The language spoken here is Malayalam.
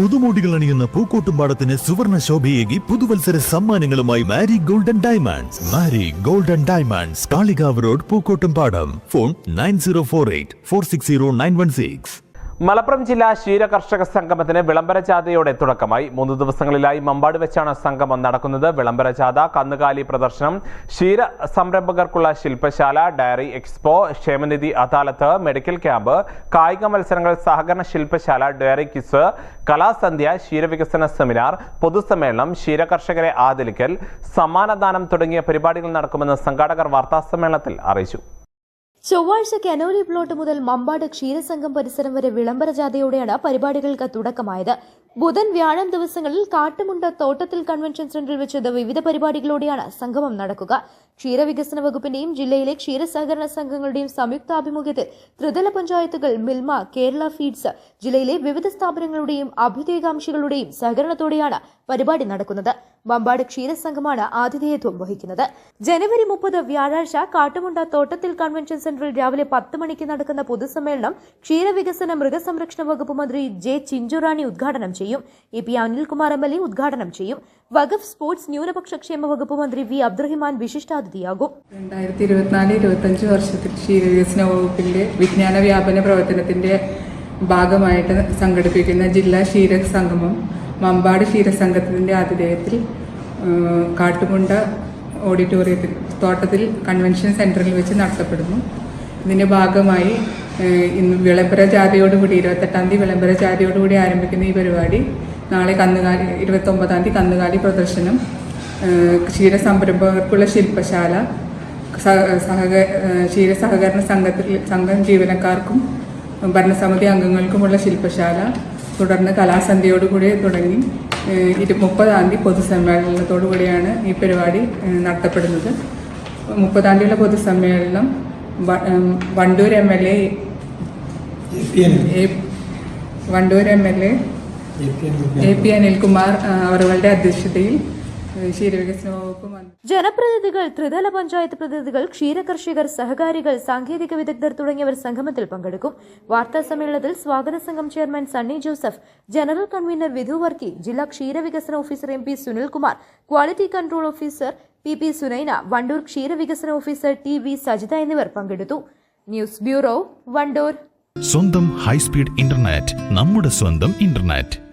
പുതുമോടികൾ അണിയുന്ന പൂക്കോട്ടുംപാടത്തിന് സുവർണ ശോഭയേകി പുതുവത്സര സമ്മാനങ്ങളുമായി Mari golden diamonds. Mari golden diamonds Kalikavu road Pookkottumpadam. Phone nine zero four eight four six zero nine one six. Malappuram ജില്ലാ ക്ഷീര കർഷക സംഗമത്തിന് വിളംബര ജാഥയോടെ തുടക്കമായി. മൂന്ന് ദിവസങ്ങളിലായി മമ്പാട് വെച്ചാണ് സംഗമം നടക്കുന്നത്. വിളംബര ജാഥ കന്നുകാലി പ്രദർശനം ക്ഷീര സംരംഭകർക്കുള്ള ശില്പശാല ഡയറി എക്സ്പോ ക്ഷേമനിധി അദാലത്ത് മെഡിക്കൽ ക്യാമ്പ് കായിക മത്സരങ്ങൾ സഹകരണ ശില്പശാല ഡയറി കിസ് കലാസന്ധ്യ ക്ഷീരവികസന സെമിനാർ പൊതുസമ്മേളനം ക്ഷീര കർഷകരെ ആദരിക്കൽ സമ്മാനദാനം തുടങ്ങിയ പരിപാടികൾ നടക്കുമെന്ന് സംഘാടകർ വാർത്താസമ്മേളനത്തിൽ അറിയിച്ചു. ചൊവ്വാഴ്ച കനോലി പ്ലോട്ട് മുതൽ മമ്പാട് ക്ഷീരസംഘം പരിസരം വരെ വിളംബര ജാഥയോടെയാണ് പരിപാടികൾക്ക് തുടക്കമായത്. ബുധൻ വ്യാഴം ദിവസങ്ങളിൽ കാട്ടുമുണ്ട തോട്ടത്തിൽ കൺവെൻഷൻ സെന്ററിൽ വെച്ചത് വിവിധ പരിപാടികളോടെയാണ് സംഗമം നടക്കുക. ക്ഷീരവികസന വകുപ്പിന്റെയും ജില്ലയിലെ ക്ഷീര സഹകരണ സംഘങ്ങളുടെയും സംയുക്താഭിമുഖ്യത്തിൽ ത്രിതല പഞ്ചായത്തുകൾ മിൽമ കേരള ഫീഡ്സ് ജില്ലയിലെ വിവിധ സ്ഥാപനങ്ങളുടെയും അഭ്യുദയകാംക്ഷികളുടെയും സഹകരണത്തോടെയാണ് പരിപാടി നടക്കുന്നത്. മമ്പാട് ക്ഷീരസംഘമാണ് ആതിഥേയത്വം വഹിക്കുന്നത്. ജനുവരി മുപ്പത് വ്യാഴാഴ്ച കാട്ടുമുണ്ട തോട്ടത്തിൽ കൺവെൻഷൻ സെന്ററിൽ രാവിലെ പത്ത് മണിക്ക് നടക്കുന്ന പൊതുസമ്മേളനം ക്ഷീരവികസന മൃഗസംരക്ഷണ വകുപ്പ് മന്ത്രി ജെ ചിഞ്ചുറാണി ഉദ്ഘാടനം ചെയ്യും. A P Anilkumar M L A ഉദ്ഘാടനം ചെയ്യും. വഖഫ് സ്പോർട്സ് ന്യൂനപക്ഷ ക്ഷേമ വകുപ്പ് മന്ത്രി വി അബ്ദുറഹിമാൻ വിശിഷ്ടാതിഥിയാകും. രണ്ടായിരത്തി ഇരുപത്തിനാല് ഇരുപത്തഞ്ച് വർഷത്തിൽ ക്ഷീരവികസന വകുപ്പിന്റെ വിജ്ഞാന വ്യാപന പ്രവർത്തനത്തിന്റെ ഭാഗമായിട്ട് സംഘടിപ്പിക്കുന്ന ജില്ലാ ക്ഷീര സംഗമം മമ്പാട് ക്ഷീരസംഘത്തിന്റെ ആതിഥേയത്തിൽ കാട്ടുമുണ്ട ഓഡിറ്റോറിയത്തിൽ തോട്ടത്തിൽ കൺവെൻഷൻ സെന്ററിൽ വെച്ച് നടത്തപ്പെടുന്നു. ഇതിന്റെ ഭാഗമായി ഇന്ന് വിളംബര ജാഥയോടുകൂടി ഇരുപത്തെട്ടാം തീയതി വിളംബര ജാഥയോടുകൂടി ആരംഭിക്കുന്ന ഈ പരിപാടി നാളെ കന്നുകാലി ഇരുപത്തൊമ്പതാം തീയതി കന്നുകാലി പ്രദർശനം ക്ഷീര സംരംഭകർക്കുള്ള ശില്പശാല സഹ സഹക ക്ഷീര സഹകരണ സംഘത്തിൽ സംഘം ജീവനക്കാർക്കും ഭരണസമിതി അംഗങ്ങൾക്കുമുള്ള ശില്പശാല തുടർന്ന് കലാസന്ധ്യയോടുകൂടി തുടങ്ങി ഇരു മുപ്പതാം തീയതി പൊതുസമ്മേളനത്തോടു കൂടിയാണ് ഈ പരിപാടി നടത്തപ്പെടുന്നത്. മുപ്പതാം തീയതിയുള്ള പൊതുസമ്മേളനം Wandoor M L A Wandoor M L A A P Anilkumar അവരുടെ അധ്യക്ഷതയിൽ ക്ഷീരവികസന വകുപ്പ് ജനപ്രതിനിധികൾ ത്രിതല പഞ്ചായത്ത് പ്രതിനിധികൾ ക്ഷീരകർഷകർ സഹകാരികൾ സാങ്കേതിക വിദഗ്ധർ തുടങ്ങിയവർ സംഗമത്തിൽ പങ്കെടുക്കും. വാർത്താ സമ്മേളനത്തിൽ സ്വാഗത സംഘം chairman Sunny Joseph general convener Vidhu Varkey ജില്ലാ ക്ഷീരവികസന officer M P Sunilkumar quality control officer P P Sunaina Wandoor ക്ഷീരവികസന ഓഫീസർ ടി വി സജിത എന്നിവർ പങ്കെടുത്തു. News bureau Wandoor. സ്വന്തം ഹൈസ്പീഡ് ഇന്റർനെറ്റ് നമ്മുടെ സ്വന്തം ഇന്റർനെറ്റ്.